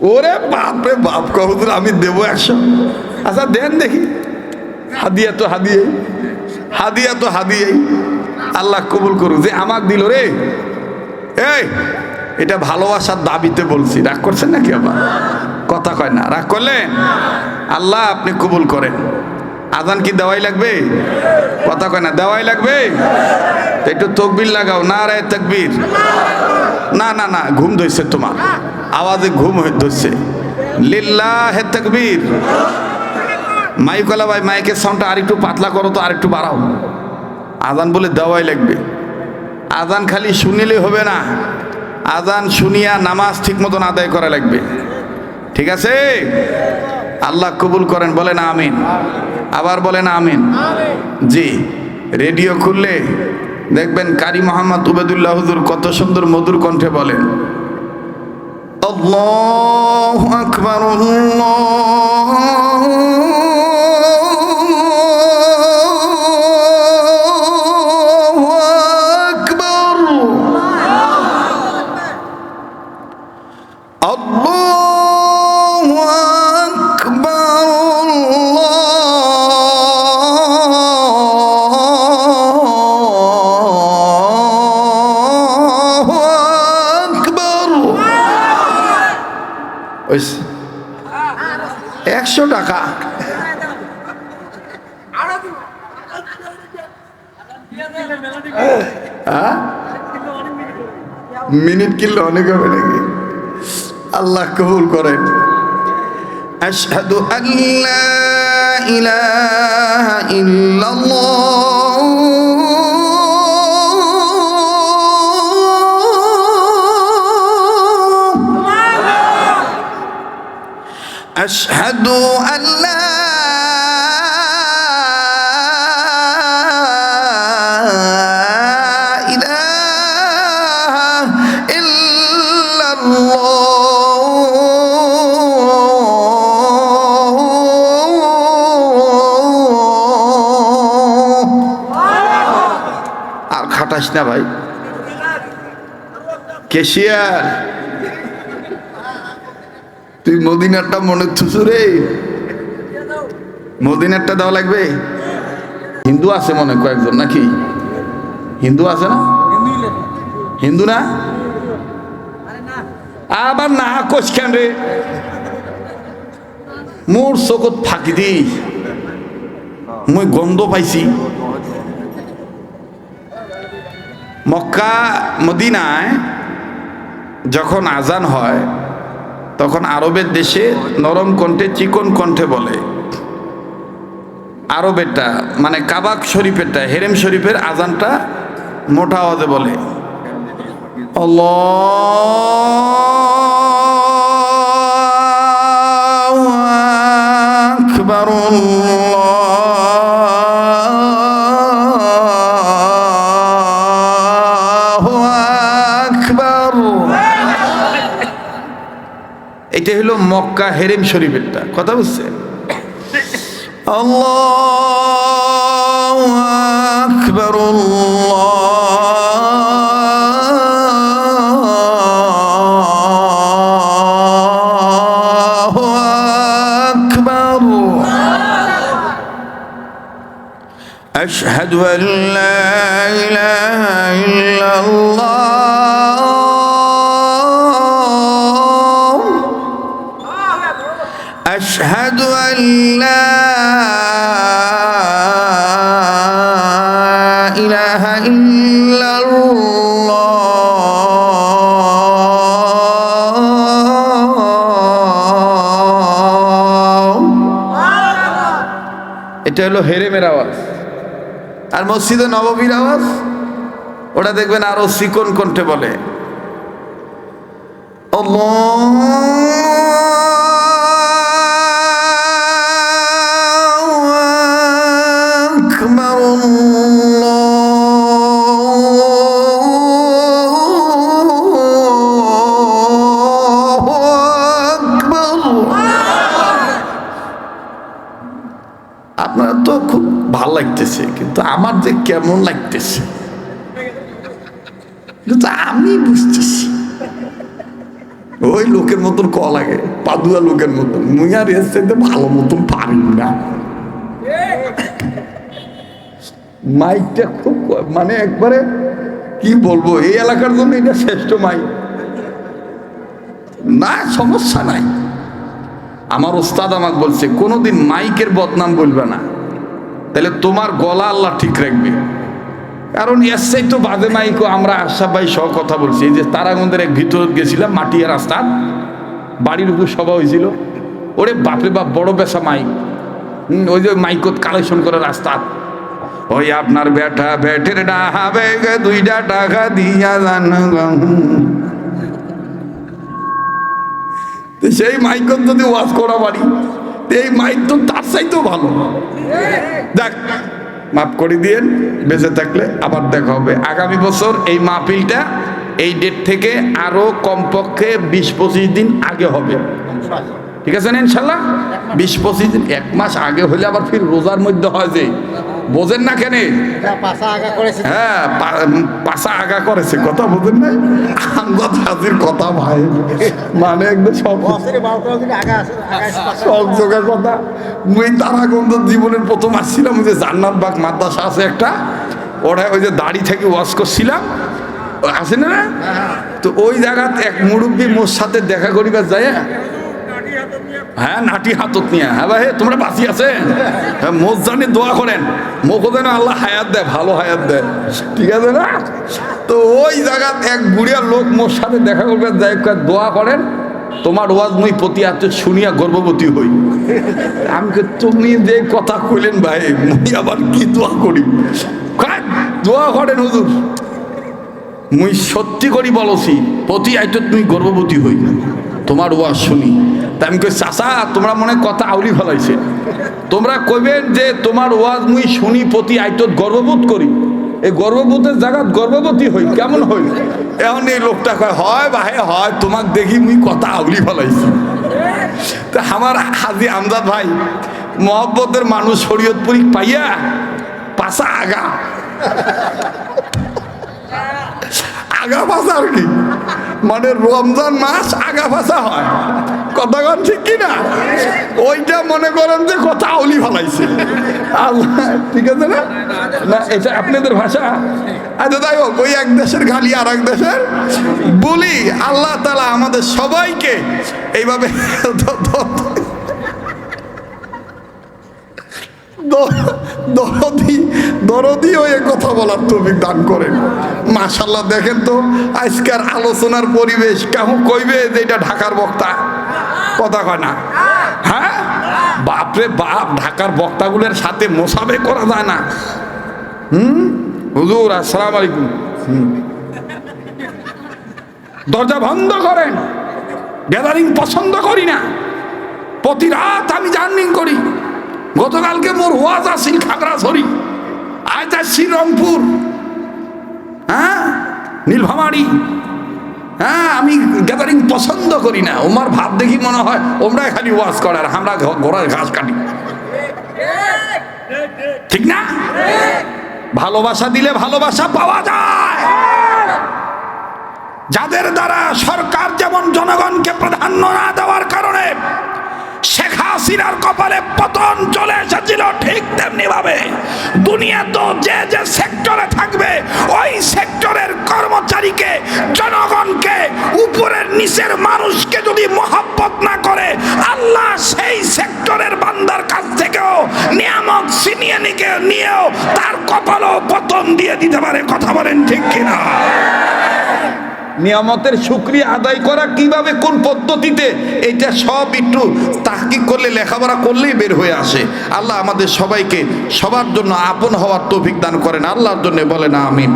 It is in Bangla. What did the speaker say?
ওরে বাপরে বাপ, কবুতর আমি দেবো একশো। আচ্ছা দেন দেখি। হাদিয়া তো হাদিয়ে হাদিয়া তো হাদিয়ে আল্লাহ কবুল করুক। যে আমাক দিল রে। এই, এটা ভালোবাসার দাবিতে বলছি। রাগ করছেন নাকি আবার? কথা কয় না। রাগ করলেন আল্লাহ আপনি কবুল করেন। আজান কি দেওয়াই লাগবে? কথা কয় না, দেওয়াই লাগবে? একটু তকবির লাগাও। না রে, তকবির। না না না, ঘুম ধরছে তোমার। আওয়াজে ঘুম হয়ে ধরছে। লিল্লাহ তকবীর। মাইকলা ভাই, মাইকের সাউন্ডটা আরেকটু পাতলা করো তো, আরেকটু বাড়াও। আজান বলে দেওয়াই লাগবে। আজান খালি শুনিলে হবে না। আজান শুনিয়া নামাজ ঠিক মতন আদায় করা লাগবে। ঠিক আছে? আল্লাহ কবুল করেন, বলেন আমিন। আবার বলেন আমিন। জি, রেডিও খুললে দেখবেন কারি মোহাম্মদ উবেদুল্লাহ হুজুর কত সুন্দর মধুর কণ্ঠে বলেন। আল্লাহ আকবর আকবর একশো টাকা। হ্যাঁ? মিনিট কিনলে অনেক হবে নাকি? আল্লাহ কবুল করেন। আশহাদু আল্লা ইলাহা ইল্লাল্লাহ। أشهد أن لا إله إلا الله আর খাটাস না ভাই কেশিয়ার তুই মদিনারটা মনে থুসু রে। মদিনারটা দেওয়া লাগবে? হিন্দু আছে মনে কয়েকজন নাকি? হিন্দু আছে না? হিন্দু না? আবার না কোচ কেন রে? মোর চকত ফাঁকি দি। মই গন্ধ পাইছি। মক্কা, মদিনায় যখন আজান হয় তখন আরবের দেশে নরম কণ্ঠে চিকন কণ্ঠে বলে। আরবেরটা মানে কাবাক শরীফেরটা, হেরেম শরীফের আজানটা মোটা আওয়াজে বলে। আল্লাহু! এটা হলো মক্কা হেরেম শরীফেরটা কথা বুঝছেন আল্লাহু আকবার আল্লাহু আকবার أشهد أن لا إله إلا الله إله إلا الله এটা হলো হেরেমের আওয়াজ আর মসজিদে নববীর আওয়াজ ওটা দেখবেন আরো চিকন কণ্ঠে বলে আল্লাহু ভালো লাগতেছে, কিন্তু আমার যে কেমন লাগতেছে, কিন্তু আমি বুঝতেছি। ওই লোকের মতন ক লাগে পাদুয়া লোকের মতন। মুই এর ভালো মতন পারি না। মাইকটা খুব মানে একবারে, কি বলব, এই এলাকার জন্য এটা শ্রেষ্ঠ মাইক। না, সমস্যা নাই। আমার ওস্তাদ আমাকে বলছে, কোনোদিন মাইকের বদনাম বলবে না। তাহলে তোমার গলা আল্লাহ ঠিক রাখবে। কারণ এসছেই তো বাদে মাইকও আমরা আশা ভাই সহ কথা বলছি। যে তারাগঞ্জের এক ভিতর গেছিলাম মাটিয়া রাস্তা বাড়ির উপর সভা হয়েছিল। ওরে বাপরে বাপ, বড় বেসা মাইক। ওই যে মাইকত কালেকশন করে রাস্তা। ওই আপনার বেটা বেটের ডাহাবে গে দুইটা টাকা দিয়া জান সেই মাইকত যদি ওয়াজ করা তো এই মাইক তো তার চাইতেও ভালো। দেখ, মাফ করে দিয়েন, বেঁচে থাকলে আবার দেখা হবে। আগামী বছর এই মাহফিলটা এই ডেট থেকে আরও কমপক্ষে বিশ পঁচিশ দিন আগে হবে। ঠিক আছে না ইনশাল্লাহ? বিশ পঁচিশ দিন, এক মাস আগে হলে আবার ফির রোজার মধ্যে হয় যে। বোঝেন না কেনে? পাশা আগা করেছে। হ্যাঁ পাশা আগা করেছে। কথা বোঝেন নাই? আমজাদ হাজির কথা ভাই। মানে একদম সব। সব যোগের কথা। মুই তারাগন্ধ জীবনের প্রথম আসছিলাম ওই যে জান্নাত বাগ মাদ্রাসা আছে একটা। ওরা ওই যে দাড়ি থেকে ওয়াশ করছিলাম। আছে না? তো ওই জায়গাতে এক মুরব্বী মোর সাথে দেখা করিবার যায় হ্যাঁ নাটি হাতত নিয়ে। হ্যাঁ ভাই, তোমরা আছে হ্যাঁ মোজ দোয়া করেন। মোকো আল্লাহ হায়াত দেয়, ভালো হায়াত দেয়। ঠিক আছে না? তো ওই জায়গাত এক লোক মোর সাথে দেখা করবে, যাই দোয়া করেন। তোমার ওয়াজ মুই প্রতি শুনিয়া গর্ভবতী হই। আমি তুমি যে কথা কইলেন ভাই, মুই আবার কি দোয়া করি? দোয়া করেন হুজুর। মুই সত্যি করি বলছি, প্রতি আইতো তুমি গর্ভবতী হই। তোমার ওয়াজ শুনি। আমি কই, চাচা, তোমরা মনে কথা আউলি ফেলাইছে। তোমরা কইবেন যে তোমার ওয়াজ মুই শুনি প্রতি আইতত গর্ববোধ করি। এই গর্ভবোধের জায়গাত গর্ভবতী হই, কেমন হই? এখন এই লোকটা কয়, হয় ভাই, হয়, তোমাক দেখি মুই কথা আউলি ফেলাইছি। তা আমার হাজি আমজাদ ভাই, মহব্বতের মানুষ শরীয়তপুরি পাইয়া পাশা আগা। আগা ভাষা আর কি। মানে রমজান মাস আগা ভাষা হয়। কথা কন ঠিক কি না ওইটা মনে করেন যে কথা আউলি ফেলাইছে। আল্লাহ, ঠিক আছে না? না, এটা আপনাদের ভাষা। আচ্ছা তাই হোক, ওই এক দেশের গালি আর এক দেশের বলি। আল্লাহ তালা আমাদের সবাইকে এইভাবে দ- দ- দ- দরদি দরদি হয়ে কথা বলার তৌফিক দান করেন। মাশাল্লাহ দেখেন তো, আজকের আলোচনার পরিবেশ কেমন কইবে যে এটা ঢাকার বক্তা? কথা কয় না? হ্যাঁ? বাপরে বাপ, ঢাকার বক্তাগুলোর সাথে মোসাবে করা যায় না। হুম? হুজুর, আসসালাম আলাইকুম। দরজা বন্ধ করেন। গ্যাদারিং পছন্দ করি না। প্রতি রাত আমি জার্নিং করি। গতকালকে মোর ওয়াজ আসিল খাগড়াছড়ি আজ আসছি রংপুর। হ্যাঁ? নীলভামারি হ্যাঁ আমি গ্যাদারিং পছন্দ করি না। ওমার ভাব দেখি মনে হয় ওমরা খালি ওয়াজ করে আর আমরা ঘোড়ার ঘাস কাটি। ঠিক না? ভালোবাসা দিলে ভালোবাসা পাওয়া যায়। যাদের দ্বারা সরকার যেমন জনগণকে প্রাধান্য না দেওয়ার কারণে শেখ হাসিনার কপালে পতন চলে এসেছিল ঠিক তেমনি ভাবে। দুনিয়া তো যে যে সেক্টরে থাকবে, ওই সেক্টরের কর্মচারীকে, জনগণকে, উপরের নিচের মানুষকে যদি মহাব্বত না করে, আল্লাহ সেই সেক্টরের বান্দার কাছ থেকেও নিয়ামক ছিনিয়ে নিকে নিয়েও তার কপালও পতন দিয়ে দিতে পারে। কথা বলেন ঠিক কিনা? নিয়ামতের সুক্রিয়া আদায় করা কীভাবে কোন পদ্ধতিতে, এটা সব একটু তাহকিক করলে, লেখাপড়া করলেই বের হয়ে আসে। আল্লাহ আমাদের সবাইকে সবার জন্য আপন হওয়ার তৌফিক দান করেন। আল্লাহর জন্য বলেন, আমিন।